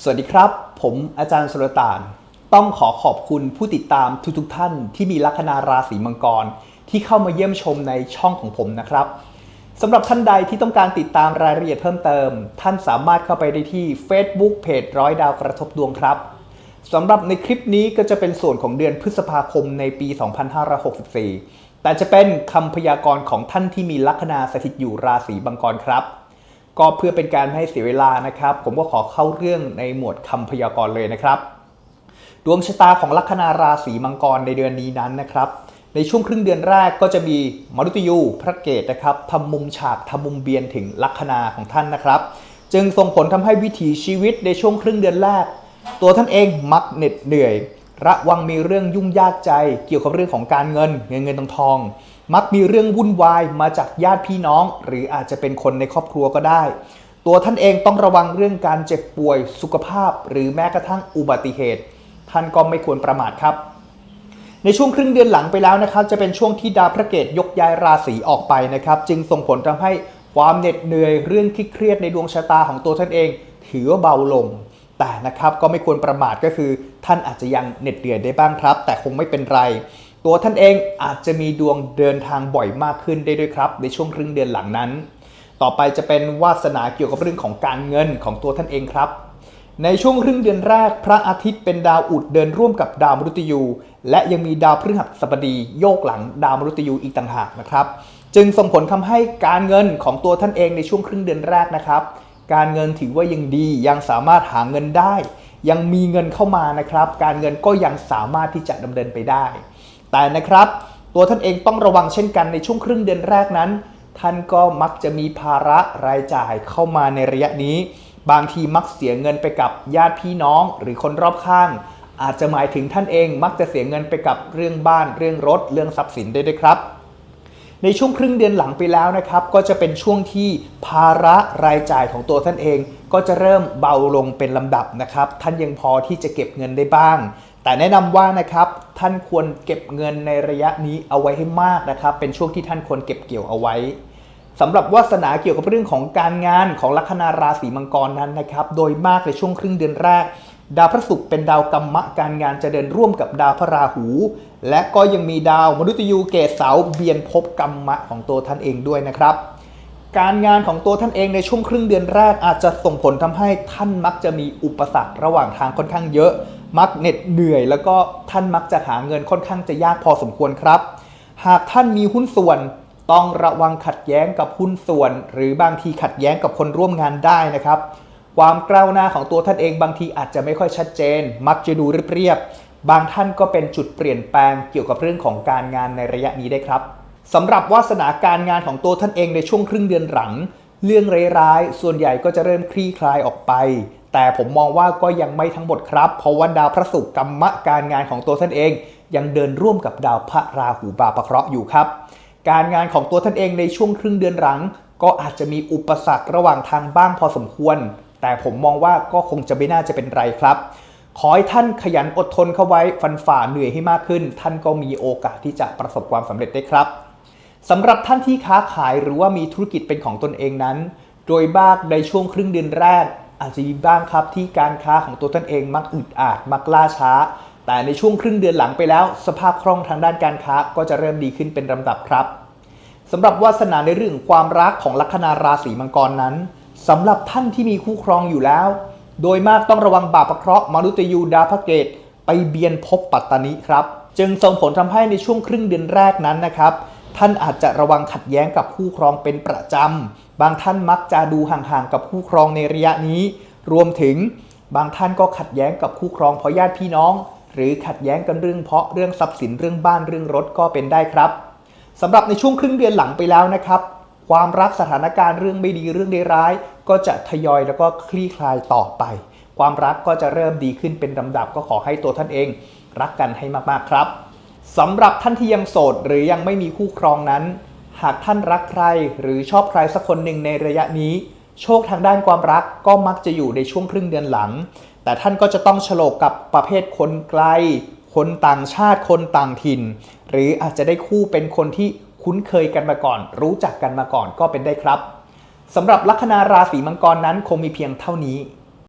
สวัสดีครับ ผมอาจารย์สุรตาน ต้องขอขอบคุณผู้ติดตามทุกๆท่านที่มีลัคนาราศีมังกร ที่เข้ามาเยี่ยมชมในช่องของผมนะครับสำหรับท่านใดที่ต้องการติดตามรายละเอียดเพิ่มเติม ท่านสามารถเข้าไปได้ที่ Facebook เพจร้อยดาวกระทบดวงครับสำหรับในคลิปนี้ก็จะเป็นส่วนของเดือนพฤษภาคมในปี 2564 แต่จะเป็นคำพยากรณ์ของท่านที่มีลัคนาสถิตอยู่ราศีมังกรครับ ก็เพื่อเป็นการไม่ให้เสียเวลานะครับ ผมก็ขอเข้าเรื่องในหมวดคำพยากรณ์เลยนะครับ ดวงชะตาของลัคนาราศีมังกรในเดือนนี้นั้นนะครับ ในช่วงครึ่งเดือนแรกก็จะมีมรุตยูพระเกตนะครับทำมุมฉากทำมุมเบียนถึงลัคนาของท่านนะครับ จึงส่งผลทำให้วิถีชีวิตในช่วงครึ่งเดือนแรก ตัวท่านเองมักเหน็ดเหนื่อย ระวังมีเรื่องยุ่งยากใจ เกี่ยวกับเรื่องของการเงิน เงินเงินทองทอง มักมีเรื่องวุ่นวายมาจากญาติพี่น้อง หรืออาจจะเป็นคนในครอบครัวก็ได้ ตัวท่านเองต้องระวังเรื่องการเจ็บป่วยสุขภาพ หรือแม้กระทั่งอุบัติเหตุ ท่านก็ไม่ควรประมาทครับ ในช่วงครึ่งเดือนหลังไปแล้วนะครับ จะเป็นช่วงที่ดาวพระเกตยกย้ายราศีออกไปนะครับ จึงส่งผลทำให้ความเหน็ดเหนื่อยเรื่องเครียดในดวงชะตาของตัวท่านเอง ถือว่าเบาลง แต่นะครับก็ไม่ควรประมาทก็คือ ท่านอาจจะยังเหน็ดเหนื่อยได้บ้างครับ แต่คงไม่เป็นไร ตัวท่านเองอาจจะมีดวงเดินทางบ่อยมากขึ้นได้ด้วยครับ ในช่วงครึ่งเดือนหลังนั้น ต่อไปจะเป็นวาสนาเกี่ยวกับเรื่องของการเงินของตัวท่านเองครับ ในช่วงครึ่งเดือนแรก พระอาทิตย์เป็นดาวอุดเดินร่วมกับดาวมฤตยู และยังมีดาวพฤหัสบดีโยกหลังดาวมฤตยูอีกต่างหากนะครับ จึงส่งผลทำให้การเงินของตัวท่านเองในช่วงครึ่งเดือนแรกนะครับ การเงินถือว่ายังดี ยังสามารถหาเงินได้ ยังมีเงินเข้ามานะครับ การเงินก็ยังสามารถที่จะดำเนินไปได้ แต่นะครับ ตัวท่านเองต้องระวังเช่นกันในช่วงครึ่งเดือนแรกนั้น ท่านก็มักจะมีภาระรายจ่ายเข้ามาในระยะนี้ บางทีมักเสียเงินไปกับญาติพี่น้อง หรือคนรอบข้าง อาจจะหมายถึงท่านเองมักจะเสียเงินไปกับเรื่องบ้านเรื่องรถ เรื่องทรัพย์สินได้ด้วยครับ ในช่วงครึ่งเดือนหลังไปแล้วนะครับก็จะเป็นช่วงที่ภาระรายจ่ายของตัวท่านเอง ก็จะเริ่มเบาลงเป็นลำดับนะครับ ท่านยังพอที่จะเก็บเงินได้บ้าง แต่แนะนำว่านะครับท่านควรเก็บเงินในระยะนี้เอาไว้ให้มากนะครับ เป็นช่วงที่ท่านควรเก็บเกี่ยวเอาไว้สำหรับวาสนาเกี่ยวกับเรื่องของการงานของลัคนาราศีมังกรนั้นนะครับ โดยมากในช่วงครึ่งเดือนแรก ดาวพระศุกร์เป็นดาวกรรมะการงานจะเดินร่วมกับดาวพระราหู และก็ยังมีดาวมฤตยูเกศเสาเบียนภพกรรมะของตัวท่านเองด้วยนะครับ การงานของตัวท่านเองในช่วงครึ่งเดือนแรกอาจจะส่งผลทำให้ท่านมักจะมีอุปสรรคระหว่างทางค่อนข้างเยอะ มักเหน็ดเหนื่อย แล้วก็ท่านมักจะหาเงินค่อนข้างจะยากพอสมควรครับ หากท่านมีหุ้นส่วนต้องระวังขัดแย้งกับหุ้นส่วน หรือบางทีขัดแย้งกับคนร่วมงานได้นะครับ ความก้าวหน้าของตัวท่านเองบางทีอาจจะไม่ค่อยชัดเจน มักจะดูเรียบๆบางท่านก็เป็นจุดเปลี่ยนแปลงเกี่ยวกับเรื่องของการงานในระยะนี้ได้ครับสำหรับวาสนาการงานของตัวท่านเองในช่วงครึ่งเดือนหลัง เรื่องร้ายๆส่วนใหญ่ก็จะเริ่มคลี่คลายออกไป แต่ผมมองว่าก็ยังไม่ทั้งหมดครับ เพราะว่าดาวพระศุกร์กรรมะการงานของตัวท่านเอง ยังเดินร่วมกับดาวพระราหูบาปะเคราะห์อยู่ครับ การงานของตัวท่านเองในช่วงครึ่งเดือนหลัง ก็อาจจะมีอุปสรรคระหว่างทางบ้างพอสมควร แต่ผมมองว่าก็คงจะไม่น่าจะเป็นไรครับ ขอให้ท่านขยันอดทนเข้าไว้ฟันฝ่าเหนื่อยให้มากขึ้น ท่านก็มีโอกาสที่จะประสบความสำเร็จได้ครับสำหรับท่านที่ค้าขายหรือว่ามีธุรกิจเป็นของตนเองนั้น โดยบ้างในช่วงครึ่งเดือนแรก อาจจะมีบ้างครับที่การค้าของตัวท่านเองมักอึดอัดมักล่าช้า แต่ในช่วงครึ่งเดือนหลังไปแล้ว สภาพคล่องทางด้านการค้าก็จะเริ่มดีขึ้นเป็นลำดับครับสำหรับวาสนาในเรื่องความรักของลัคนาราศีมังกรนั้น สำหรับท่านที่มีคู่ครองอยู่แล้ว โดยมากต้องระวังบาปประเคราะห์มรุตยูดาวพเกต ไปเบียนภพปัตตานิครับ จึงส่งผลทำให้ในช่วงครึ่งเดือนแรกนั้นนะครับ ท่านอาจจะระวังขัดแย้งกับคู่ครองเป็นประจำ บางท่านมักจะดูห่างๆกับคู่ครองในระยะนี้ รวมถึงบางท่านก็ขัดแย้งกับคู่ครองเพราะญาติพี่น้อง หรือขัดแย้งกันเรื่องเพราะเรื่องทรัพย์สินเรื่องบ้านเรื่องรถก็เป็นได้ครับสำหรับในช่วงครึ่งเดือนหลังไปแล้วนะครับ ความรักสถานการณ์เรื่องไม่ดีเรื่องร้ายก็จะทยอยแล้วก็คลี่คลายต่อไป ความรักก็จะเริ่มดีขึ้นเป็นลำดับก็ขอให้ตัวท่านเอง รักกันให้มากๆครับสำหรับท่านที่ยังโสดหรือยังไม่มีคู่ครองนั้น หากท่านรักใครหรือชอบใครสักคนหนึ่งในระยะนี้ โชคทางด้านความรักก็มักจะอยู่ในช่วงครึ่งเดือนหลัง แต่ท่านก็จะต้องฉลกกับประเภทคนไกล คนต่างชาติคนต่างถิ่น หรืออาจจะได้คู่เป็นคนที่ คุ้นเคยกันมาก่อน รู้จักกันมาก่อนก็เป็นได้ครับสำหรับลัคนาราศีมังกรนั้นคงมีเพียงเท่านี้